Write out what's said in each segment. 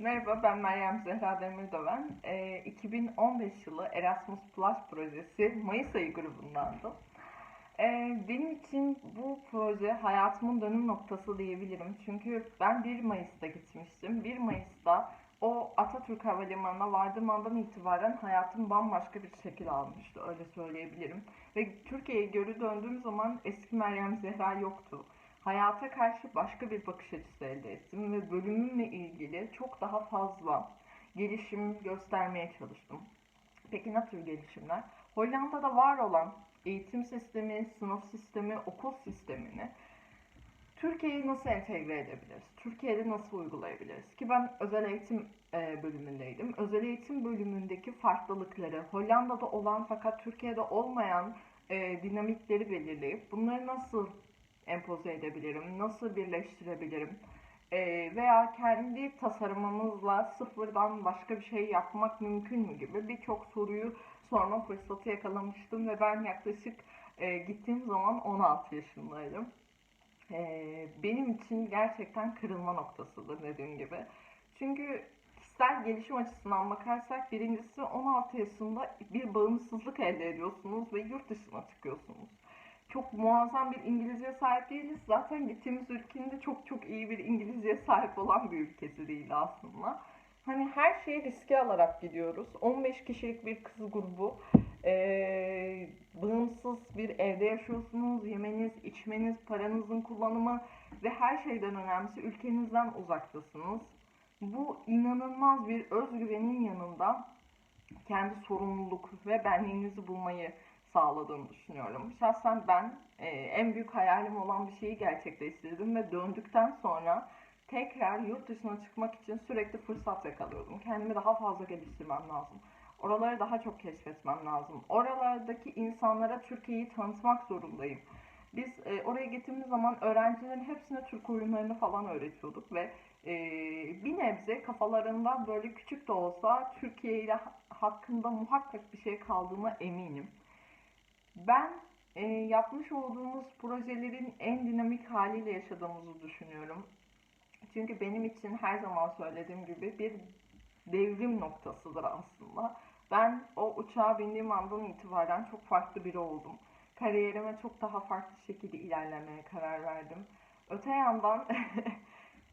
Merhaba, ben Meryem Zehra Demirdöven. Ee, 2015 yılı Erasmus Plus projesi Mayıs ayı grubundandım. Ee, benim için bu proje hayatımın dönüm noktası diyebilirim. Çünkü ben 1 Mayıs'ta gitmiştim. 1 Mayıs'ta o Atatürk Havalimanı'na vardığım andan itibaren hayatım bambaşka bir şekil almıştı, öyle söyleyebilirim. Ve Türkiye'ye geri döndüğüm zaman eski Meryem Zehra yoktu hayata karşı başka bir bakış açısı elde ettim ve bölümümle ilgili çok daha fazla gelişim göstermeye çalıştım. Peki ne tür gelişimler? Hollanda'da var olan eğitim sistemi, sınıf sistemi, okul sistemini Türkiye'yi nasıl entegre edebiliriz? Türkiye'de nasıl uygulayabiliriz? Ki ben özel eğitim e, bölümündeydim. Özel eğitim bölümündeki farklılıkları, Hollanda'da olan fakat Türkiye'de olmayan e, dinamikleri belirleyip bunları nasıl empoze edebilirim? Nasıl birleştirebilirim? Ee, veya kendi tasarımımızla sıfırdan başka bir şey yapmak mümkün mü gibi birçok soruyu sorma fırsatı yakalamıştım ve ben yaklaşık e, gittiğim zaman 16 yaşındaydım. Ee, benim için gerçekten kırılma noktasıdır dediğim gibi. Çünkü kişisel gelişim açısından bakarsak birincisi 16 yaşında bir bağımsızlık elde ediyorsunuz ve yurt dışına çıkıyorsunuz çok muazzam bir İngilizce sahip değiliz. Zaten gittiğimiz ülkenin de çok çok iyi bir İngilizce sahip olan bir ülkesi değil aslında. Hani her şeyi riske alarak gidiyoruz. 15 kişilik bir kız grubu. Ee, bağımsız bir evde yaşıyorsunuz. Yemeniz, içmeniz, paranızın kullanımı ve her şeyden önemlisi ülkenizden uzaktasınız. Bu inanılmaz bir özgüvenin yanında kendi sorumluluk ve benliğinizi bulmayı sağladığını düşünüyorum. Şahsen ben e, en büyük hayalim olan bir şeyi gerçekleştirdim ve döndükten sonra tekrar yurt dışına çıkmak için sürekli fırsat yakalıyordum. Kendimi daha fazla geliştirmem lazım. Oraları daha çok keşfetmem lazım. Oralardaki insanlara Türkiye'yi tanıtmak zorundayım. Biz e, oraya gittiğimiz zaman öğrencilerin hepsine Türk oyunlarını falan öğretiyorduk ve e, bir nebze kafalarında böyle küçük de olsa Türkiye ile hakkında muhakkak bir şey kaldığına eminim. Ben e, yapmış olduğumuz projelerin en dinamik haliyle yaşadığımızı düşünüyorum. Çünkü benim için her zaman söylediğim gibi bir devrim noktasıdır aslında. Ben o uçağa bindiğim andan itibaren çok farklı biri oldum. Kariyerime çok daha farklı şekilde ilerlemeye karar verdim. Öte yandan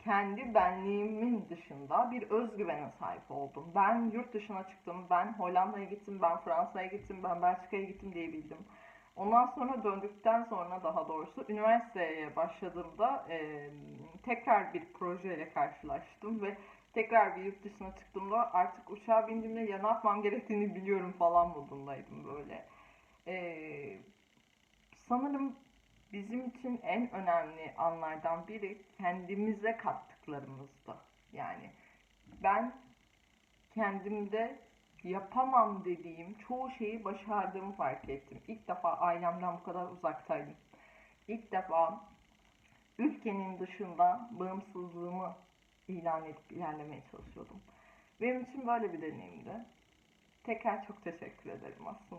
kendi benliğimin dışında bir özgüvene sahip oldum. Ben yurt dışına çıktım, ben Hollanda'ya gittim, ben Fransa'ya gittim, ben Belçika'ya gittim diyebildim. Ondan sonra döndükten sonra daha doğrusu üniversiteye başladığımda e, tekrar bir projeyle karşılaştım ve tekrar bir yurt dışına çıktığımda artık uçağa bindiğimde ya ne yapmam gerektiğini biliyorum falan modundaydım böyle. E, sanırım için en önemli anlardan biri kendimize kattıklarımızdı. Yani ben kendimde yapamam dediğim çoğu şeyi başardığımı fark ettim. İlk defa ailemden bu kadar uzaktaydım. İlk defa ülkenin dışında bağımsızlığımı ilan edip ilerlemeye çalışıyordum. Benim için böyle bir deneyimdi. Tekrar çok teşekkür ederim aslında.